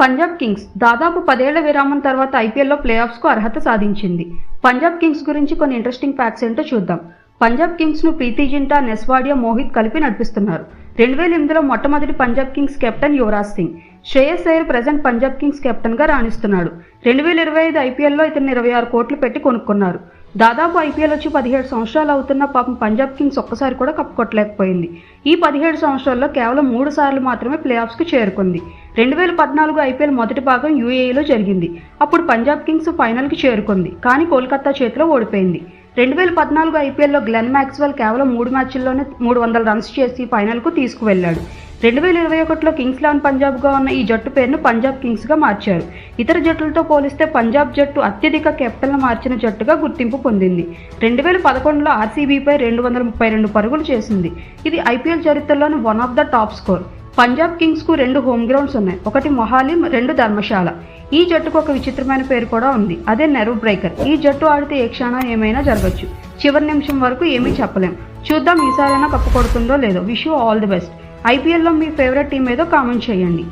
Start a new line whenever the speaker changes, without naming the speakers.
Punjab Kings దాదాపు పదేళ్ళ విరామం తర్వాత ఐపీఎల్లో ప్లే ఆఫ్స్కు అర్హత సాధించింది. పంజాబ్ కింగ్స్ గురించి కొన్ని ఇంట్రెస్టింగ్ ఫ్యాక్ట్స్ ఏంటో చూద్దాం. పంజాబ్ కింగ్స్ను ప్రీతి జింటా నెస్వాడియా మోహిత్ కలిపి నడిపిస్తున్నారు. రెండు వేల ఎనిమిదిలో మొట్టమొదటి Punjab Kings captain Yuvraj Singh Shreyas Iyer present Punjab Kings కెప్టెన్గా రాణిస్తున్నాడు. రెండు వేల ఇరవై ఐదు ఐపీఎల్లో ఇతను ఇరవై ఆరు కోట్లు పెట్టి కొనుక్కున్నారు. దాదాపు ఐపీఎల్ వచ్చి పదిహేడు సంవత్సరాలు అవుతున్న పాపం పంజాబ్ కింగ్స్ ఒక్కసారి కూడా కప్పు కొట్టలేకపోయింది. ఈ పదిహేడు సంవత్సరాల్లో కేవలం మూడు సార్లు మాత్రమే ప్లే ఆఫ్స్కి చేరుకుంది. రెండు వేల పద్నాలుగు ఐపీఎల్ మొదటి భాగం యూఏఈలో జరిగింది. అప్పుడు పంజాబ్ కింగ్స్ ఫైనల్కి చేరుకుంది. కానీ కోల్కతా చేతిలో ఓడిపోయింది. రెండు వేల పద్నాలుగు ఐపీఎల్లో గ్లెన్ మ్యాక్స్వెల్ కేవలం మూడు మ్యాచ్ల్లోనే మూడు వందల రన్స్ చేసి ఫైనల్కు తీసుకువెళ్ళాడు రెండు వేల ఇరవై ఒకటిలో కింగ్స్ లెవెన్ పంజాబ్గా ఉన్న ఈ జట్టు పేరును పంజాబ్ కింగ్స్గా మార్చారు. ఇతర జట్టులతో పోలిస్తే పంజాబ్ జట్టు అత్యధిక కెప్టెన్లు మార్చిన జట్టుగా గుర్తింపు పొందింది. రెండు వేల పదకొండులో ఆర్సీబీపై రెండు వందల ముప్పై రెండు పరుగులు చేసింది. ఇది IPL చరిత్రలోని one of the top score. Punjab కింగ్స్కు రెండు హోమ్ గ్రౌండ్స్ ఉన్నాయి. ఒకటి మొహాలి రెండు ధర్మశాల. ఈ జట్టుకు ఒక విచిత్రమైన పేరు కూడా ఉంది. అదే నెరవ్ బ్రేకర్. ఈ జట్టు ఆడితే ఏ క్షణం ఏమైనా జరగచ్చు. చివరి నిమిషం వరకు ఏమీ చెప్పలేం. చూద్దాం ఈసారైనా కప్పు కొడుతుందో లేదో. Wish you all the best. ఐపీఎల్లో మీ ఫేవరెట్ టీం ఏదో కామెంట్ చేయండి.